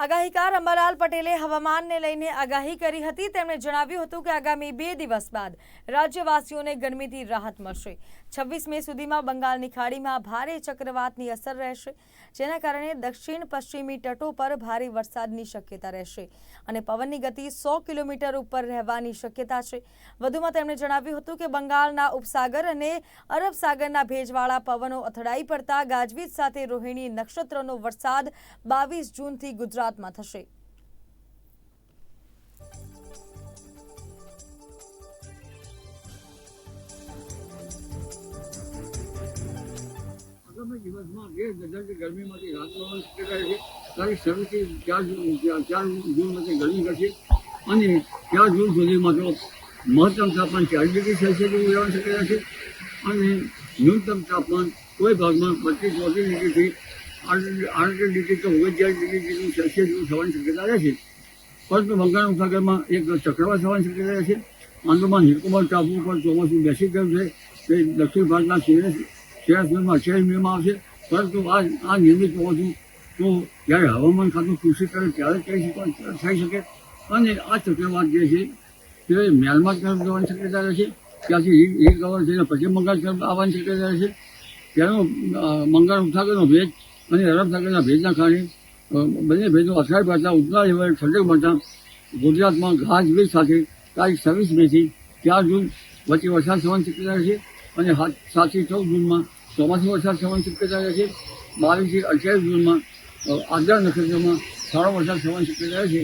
આગાહીકાર અંબાલાલ પટેલે હવામાનને લઈને આગાહી કરી હતી. તેમણે જણાવ્યું હતું કે આગામી બે દિવસ બાદ રાજ્યવાસીઓને ગરમીથી રાહત મળશે. છવ્વીસ મે સુધીમાં બંગાળની ખાડીમાં ભારે ચક્રવાતની અસર રહેશે, જેના કારણે દક્ષિણ પશ્ચિમી તટો પર ભારે વરસાદની શક્યતા રહેશે અને પવનની ગતિ સો કિલોમીટર ઉપર રહેવાની શક્યતા છે. વધુમાં તેમણે જણાવ્યું હતું કે બંગાળના ઉપસાગર અને અરબ સાગરના ભેજવાળા પવનો અથડાઈ પડતા ગાજવીજ સાથે રોહિણી નક્ષત્રનો વરસાદ બાવીસ જૂનથી ગુજરાતમાં થશે. ગરમી ઘટશે અને ચાર જૂન સુધીમાં તો મહત્તમ તાપમાન ચાર ડિગ્રી સેલ્સિયસ જેવું શક્યતા છે. અને ન્યૂનતમ તાપમાન કોઈ ભાગમાં પચીસ ચોત્રીસ ડિગ્રીથી આડત્રીસ ડિગ્રી તો ઓગણચાલીસ ડિગ્રી જેટલું સેલ્સિયસ જેવું થવાની શક્યતા રહેશે પરંતુ બંગાળના ઉપસાગરમાં એક ચક્રવાત થવાની શક્યતા રહેશે આંદોમાન નિકોબાર ટાપુ પર ચોમાસું બેસી ગયું છે. તે દક્ષિણ ભારતના શહેર શહેરમાં અઠ્યાવીસ મેમાં આવશે. પરંતુ આ આ નિયમિત ચોમાસું તો જ્યારે હવામાન ખાતું કૃષિ કરે ત્યારે થઈ શકે. અને આ ચક્રવાત જે છે તે મ્યાનમાર તરફ જવાની શક્યતા રહેશે ત્યાંથી એક કવર થઈને પશ્ચિમ બંગાળ તરફ આવવાની શક્યતા રહેશે તેનો અ, બંગાળ ઉપસાગરનો ભેજ અને અરબ સાગરના ભેજના કારણે બંને ભેજો અથડાઈ ભાષા ઉત્તરા હિમાલય ઠંડક ભાષા ગુજરાતમાં ગાજવીજ સાથે તારીખ છવ્વીસ મેથી ચાર જૂન વચ્ચે વરસાદ થવાની શક્યતા રહેશે અને સાત સાતથી ચૌદ જૂનમાં ચોમાસું વરસાદ થવાની શક્યતા રહેશે. બાવીસથી અઠ્યાવીસ જૂનમાં આદ્રા નક્ષત્રમાં સારો વરસાદ થવાની શક્યતા રહેશે.